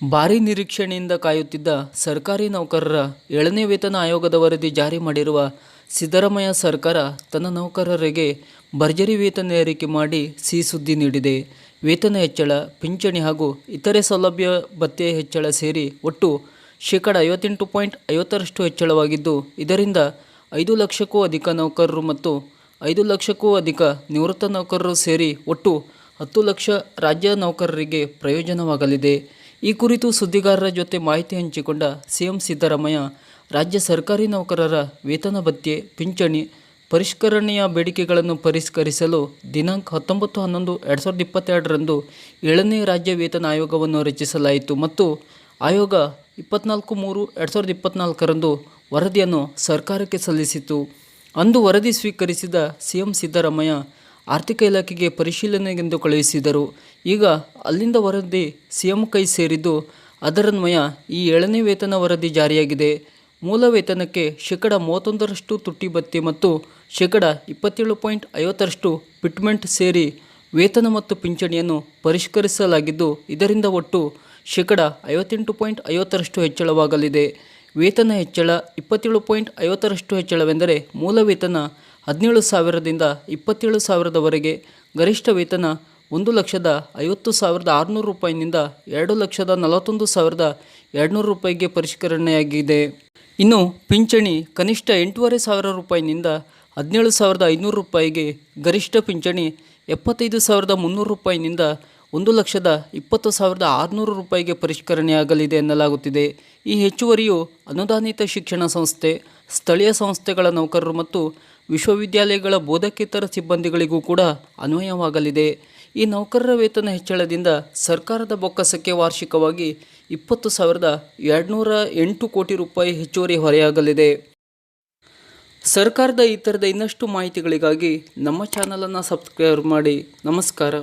ಭಾರೀ ನಿರೀಕ್ಷಣೆಯಿಂದ ಕಾಯುತ್ತಿದ್ದ ಸರ್ಕಾರಿ ನೌಕರರ ಏಳನೇ ವೇತನ ಆಯೋಗದ ವರದಿ ಜಾರಿ ಮಾಡಿರುವ ಸಿದ್ದರಾಮಯ್ಯ ಸರ್ಕಾರ ತನ್ನ ನೌಕರರಿಗೆ ಭರ್ಜರಿ ವೇತನ ಏರಿಕೆ ಮಾಡಿ ಸಿಹಿ ಸುದ್ದಿ ನೀಡಿದೆ. ವೇತನ ಹೆಚ್ಚಳ, ಪಿಂಚಣಿ ಹಾಗೂ ಇತರೆ ಸೌಲಭ್ಯ ಭತ್ಯೆ ಹೆಚ್ಚಳ ಸೇರಿ ಒಟ್ಟು ಶೇಕಡ ಐವತ್ತೆಂಟು ಪಾಯಿಂಟ್ ಐವತ್ತರಷ್ಟು ಹೆಚ್ಚಳವಾಗಿದ್ದು, ಇದರಿಂದ ಐದು ಲಕ್ಷಕ್ಕೂ ಅಧಿಕ ನೌಕರರು ಮತ್ತು ಐದು ಲಕ್ಷಕ್ಕೂ ಅಧಿಕ ನಿವೃತ್ತ ನೌಕರರು ಸೇರಿ ಒಟ್ಟು ಹತ್ತು ಲಕ್ಷ ರಾಜ್ಯ ನೌಕರರಿಗೆ ಪ್ರಯೋಜನವಾಗಲಿದೆ. ಈ ಕುರಿತು ಸುದ್ದಿಗಾರರ ಜೊತೆ ಮಾಹಿತಿ ಹಂಚಿಕೊಂಡ ಸಿಎಂ ಸಿದ್ದರಾಮಯ್ಯ, ರಾಜ್ಯ ಸರ್ಕಾರಿ ನೌಕರರ ವೇತನ ಭತ್ಯೆ, ಪಿಂಚಣಿ, ಪರಿಷ್ಕರಣೆಯ ಬೇಡಿಕೆಗಳನ್ನು ಪರಿಷ್ಕರಿಸಲು ದಿನಾಂಕ ಹತ್ತೊಂಬತ್ತು ಹನ್ನೊಂದು ಎರಡು ಸಾವಿರದ ಇಪ್ಪತ್ತೆರಡರಂದು ಏಳನೇ ರಾಜ್ಯ ವೇತನ ಆಯೋಗವನ್ನು ರಚಿಸಲಾಯಿತು ಮತ್ತು ಆಯೋಗ ಇಪ್ಪತ್ನಾಲ್ಕು ಮೂರು ಎರಡು ಸಾವಿರದ ಇಪ್ಪತ್ನಾಲ್ಕರಂದು ವರದಿಯನ್ನು ಸರ್ಕಾರಕ್ಕೆ ಸಲ್ಲಿಸಿತು. ಅಂದು ವರದಿ ಸ್ವೀಕರಿಸಿದ ಸಿಎಂ ಸಿದ್ದರಾಮಯ್ಯ ಆರ್ಥಿಕ ಇಲಾಖೆಗೆ ಪರಿಶೀಲನೆಗೆಂದು ಕಳುಹಿಸಿದರು. ಈಗ ಅಲ್ಲಿಂದ ವರದಿ ಸಿಎಂ ಕೈ ಸೇರಿದ್ದು ಅದರನ್ವಯ ಈ ಏಳನೇ ವೇತನ ವರದಿ ಜಾರಿಯಾಗಿದೆ. ಮೂಲ ವೇತನಕ್ಕೆ ಶೇಕಡ ಮೂವತ್ತೊಂದರಷ್ಟು ತುಟ್ಟಿ ಭತ್ಯೆ ಮತ್ತು ಶೇಕಡ ಇಪ್ಪತ್ತೇಳು ಪಾಯಿಂಟ್ ಐವತ್ತರಷ್ಟು ಪಿಟ್ಮೆಂಟ್ ಸೇರಿ ವೇತನ ಮತ್ತು ಪಿಂಚಣಿಯನ್ನು ಪರಿಷ್ಕರಿಸಲಾಗಿದ್ದು ಇದರಿಂದ ಒಟ್ಟು ಶೇಕಡ ಐವತ್ತೆಂಟು ಪಾಯಿಂಟ್ ಐವತ್ತರಷ್ಟು ಹೆಚ್ಚಳವಾಗಲಿದೆ. ವೇತನ ಹೆಚ್ಚಳ ಇಪ್ಪತ್ತೇಳು ಪಾಯಿಂಟ್ ಐವತ್ತರಷ್ಟು ಹೆಚ್ಚಳವೆಂದರೆ ಮೂಲ ವೇತನ ಹದಿನೇಳು ಸಾವಿರದಿಂದ ಇಪ್ಪತ್ತೇಳು ಸಾವಿರದವರೆಗೆ ಗರಿಷ್ಠ ವೇತನ ಒಂದು ಲಕ್ಷದ ಐವತ್ತು ಸಾವಿರದ ಆರುನೂರು ರೂಪಾಯಿನಿಂದ ಎರಡು ಲಕ್ಷದ ನಲವತ್ತೊಂದು ಸಾವಿರದ ಎರಡುನೂರು ರೂಪಾಯಿಗೆ ಪರಿಷ್ಕರಣೆಯಾಗಿದೆ. ಇನ್ನು ಪಿಂಚಣಿ ಕನಿಷ್ಠ ಎಂಟೂವರೆ ಸಾವಿರ ರೂಪಾಯಿನಿಂದ ಹದಿನೇಳು ಸಾವಿರದ ಐನೂರು ರೂಪಾಯಿಗೆ ಗರಿಷ್ಠ ಪಿಂಚಣಿ ಎಪ್ಪತ್ತೈದು ಸಾವಿರದ ಮುನ್ನೂರು ರೂಪಾಯಿನಿಂದ ಒಂದು ಲಕ್ಷದ ಇಪ್ಪತ್ತು ಸಾವಿರದ ಆರುನೂರು ರೂಪಾಯಿಗೆ ಪರಿಷ್ಕರಣೆಯಾಗಲಿದೆ ಎನ್ನಲಾಗುತ್ತಿದೆ. ಈ ಹೆಚ್ಚುವರಿಯು ಅನುದಾನಿತ ಶಿಕ್ಷಣ ಸಂಸ್ಥೆ, ಸ್ಥಳೀಯ ಸಂಸ್ಥೆಗಳ ನೌಕರರು ಮತ್ತು ವಿಶ್ವವಿದ್ಯಾಲಯಗಳ ಬೋಧಕೇತರ ಸಿಬ್ಬಂದಿಗಳಿಗೂ ಕೂಡ ಅನ್ವಯವಾಗಲಿದೆ. ಈ ನೌಕರರ ವೇತನ ಹೆಚ್ಚಳದಿಂದ ಸರ್ಕಾರದ ಬೊಕ್ಕಸಕ್ಕೆ ವಾರ್ಷಿಕವಾಗಿ ಇಪ್ಪತ್ತು ಸಾವಿರದ ಎರಡುನೂರ ಎಂಟು ಕೋಟಿ ರೂಪಾಯಿ ಹೆಚ್ಚುವರಿ ಹೊರೆಯಾಗಲಿದೆ. ಸರ್ಕಾರದ ಈ ಥರದ ಇನ್ನಷ್ಟು ಮಾಹಿತಿಗಳಿಗಾಗಿ ನಮ್ಮ ಚಾನಲನ್ನು ಸಬ್ಸ್ಕ್ರೈಬ್ ಮಾಡಿ. ನಮಸ್ಕಾರ.